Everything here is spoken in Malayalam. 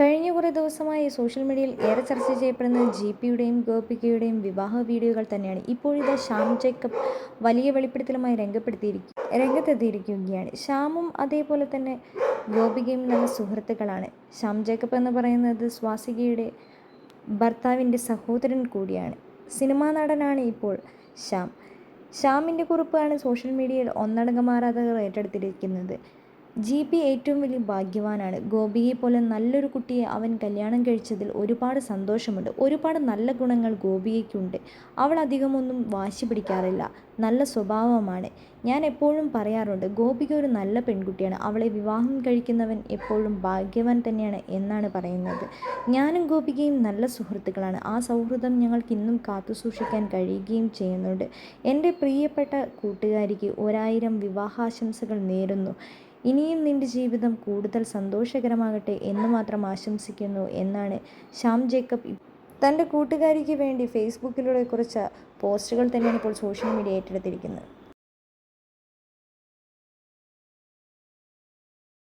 കഴിഞ്ഞ കുറേ ദിവസമായി സോഷ്യൽ മീഡിയയിൽ ഏറെ ചർച്ച ചെയ്യപ്പെടുന്ന ജി പിയുടെയും ഗോപികയുടെയും വിവാഹ വീഡിയോകൾ തന്നെയാണ്. ഇപ്പോഴിതാ ശ്യാം ജേക്കബ് വലിയ വെളിപ്പെടുത്തലുമായി രംഗപ്പെടുത്തിയിരിക്കും രംഗത്തെത്തിയിരിക്കുകയാണ്. ശ്യാമും അതേപോലെ തന്നെ ഗോപികയും നല്ല സുഹൃത്തുക്കളാണ്. ശ്യാം ജേക്കബ് എന്ന് പറയുന്നത് സ്വാസികയുടെ ഭർത്താവിന്റെ സഹോദരൻ കൂടിയാണ്. സിനിമാ നടനാണ് ഇപ്പോൾ ശ്യാം. ശ്യാമിന്റെ കുറിപ്പാണ് സോഷ്യൽ മീഡിയയിൽ ഒന്നടങ്കം ആരാധകർ ഏറ്റെടുത്തിരിക്കുന്നത്. ജി പി ഏറ്റവും വലിയ ഭാഗ്യവാനാണ്. ഗോപിയെ പോലെ നല്ലൊരു കുട്ടിയെ അവൻ കല്യാണം കഴിച്ചതിൽ ഒരുപാട് സന്തോഷമുണ്ട്. ഒരുപാട് നല്ല ഗുണങ്ങൾ ഗോപിയയ്ക്കുണ്ട്. അവൾ അധികമൊന്നും വാശി പിടിക്കാറില്ല. നല്ല സ്വഭാവമാണ്. ഞാൻ എപ്പോഴും പറയാറുണ്ട് ഗോപിക ഒരു നല്ല പെൺകുട്ടിയാണ്. അവളെ വിവാഹം കഴിക്കുന്നവൻ എപ്പോഴും ഭാഗ്യവാൻ തന്നെയാണ് എന്നാണ് പറയുന്നത്. ഞാനും ഗോപികയും നല്ല സുഹൃത്തുക്കളാണ്. ആ സൗഹൃദം ഞങ്ങൾക്ക് ഇന്നും കാത്തുസൂക്ഷിക്കാൻ കഴിയുകയും ചെയ്യുന്നുണ്ട്. എന്റെ പ്രിയപ്പെട്ട കൂട്ടുകാരിക്ക് ഒരായിരം വിവാഹാശംസകൾ നേരുന്നു. ഇനിയും നിന്റെ ജീവിതം കൂടുതൽ സന്തോഷകരമാകട്ടെ എന്ന് മാത്രം ആശംസിക്കുന്നു എന്നാണ് ശ്യാം ജേക്കബ് തന്റെ കൂട്ടുകാരിക്ക് വേണ്ടി ഫേസ്ബുക്കിലൂടെ കുറച്ച് പോസ്റ്റുകൾ തന്നെയാണ് ഇപ്പോൾ സോഷ്യൽ മീഡിയ ഏറ്റെടുത്തിരിക്കുന്നത്.